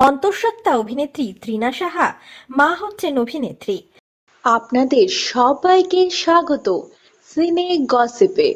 অন্তঃসত্ত্বা অভিনেত্রী ত্রিনা সাহা মা হচ্ছেন অভিনেত্রী। আপনাদের সবাইকে স্বাগত। সিনে গসিপে।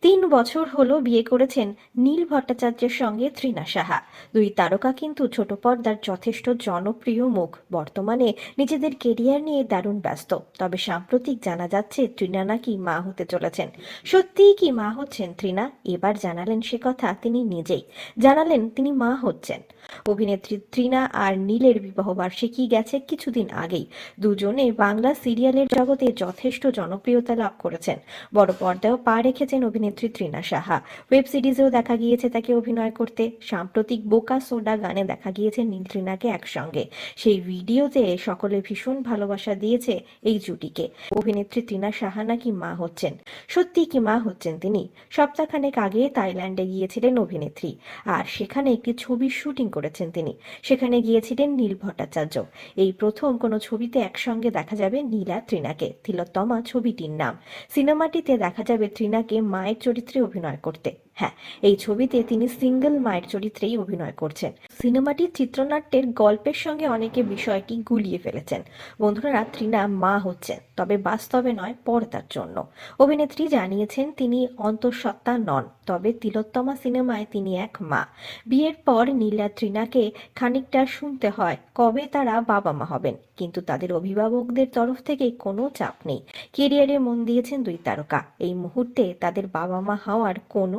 তিন বছর হলো বিয়ে করেছেন নীল ভট্টাচার্যের সঙ্গে তৃণা সাহা। দুই তারকা কিন্তু ছোট পর্দার যথেষ্ট জনপ্রিয় মুখ। বর্তমানে নিজেদের কেরিয়ার নিয়ে দারুণ ব্যস্ত। তবে সাম্প্রতিক জানা যাচ্ছে তৃণা নাকি মা হতে চলেছেন। সত্যিই কি মা হচ্ছেন তৃণা এবার জানালেন সে কথা তিনি নিজেই। জানালেন তিনি মা হচ্ছেন। অভিনেত্রী তৃণা আর নীলের বিবাহ বার্ষিকী গেছে কিছুদিন আগেই। দুজনে বাংলা সিরিয়ালের জগতে যথেষ্ট জনপ্রিয়তা লাভ করেছেন। বড় পর্দায়ও পা রেখেছেন অভিনেত্রী তৃণা সাহা। ওয়েব সিরিজেও দেখা গিয়েছে তাকে অভিনয় করতে। সাম্প্রতিক বোকা সোডা গানে দেখা গিয়েছে নীল তৃণাকে একসঙ্গে। সেই ভিডিওতে সকলে ভীষণ ভালোবাসা দিয়েছে এই জুটিকে। অভিনেত্রী তৃণা সাহা নাকি মা হচ্ছেন? সত্যি কি মা হচ্ছেন তিনি? সপ্তাহখানেক আগে থাইল্যান্ডে গিয়েছিলেন অভিনেত্রী। আর সেখানে একটি ছবির শুটিং করেছেন তিনি। সেখানে গিয়েছিলেন নীল ভট্টাচার্য। এই প্রথম কোনো ছবিতে একসঙ্গে দেখা যাবে নীলা তৃণাকে তিলোত্তমা ছবিটির নাম। সিনেমাটিতে দেখা যাবে তৃণাকে মায়ের চরিত্রে অভিনয় করতে। হ্যাঁ এই ছবিতে তিনি সিঙ্গেল মায়ের চরিত্রেই অভিনয় করছেন। সিনেমাটির চিত্রনাট্যের গল্পের সঙ্গে অনেকে বিষয়টি গুলিয়ে ফেলেছেন। বন্ধুরা তৃণা মা হচ্ছেন, তবে বাস্তবে নয়, পর্দার জন্য। অভিনেত্রী জানিয়েছেন, তিনি অন্তঃসত্ত্বা নন, তবে তিলোত্তমা সিনেমায় তিনি এক মা। বিয়ের পর নীলা তৃণাকে খানিকটা শুনতে হয়, কবে তারা বাবা মা হবেন, কিন্তু তাদের অভিভাবকদের তরফ থেকে কোনো চাপ নেই। কেরিয়ারে মন দিয়েছেন দুই তারকা, এই মুহূর্তে তাদের বাবা মা হওয়ার কোনো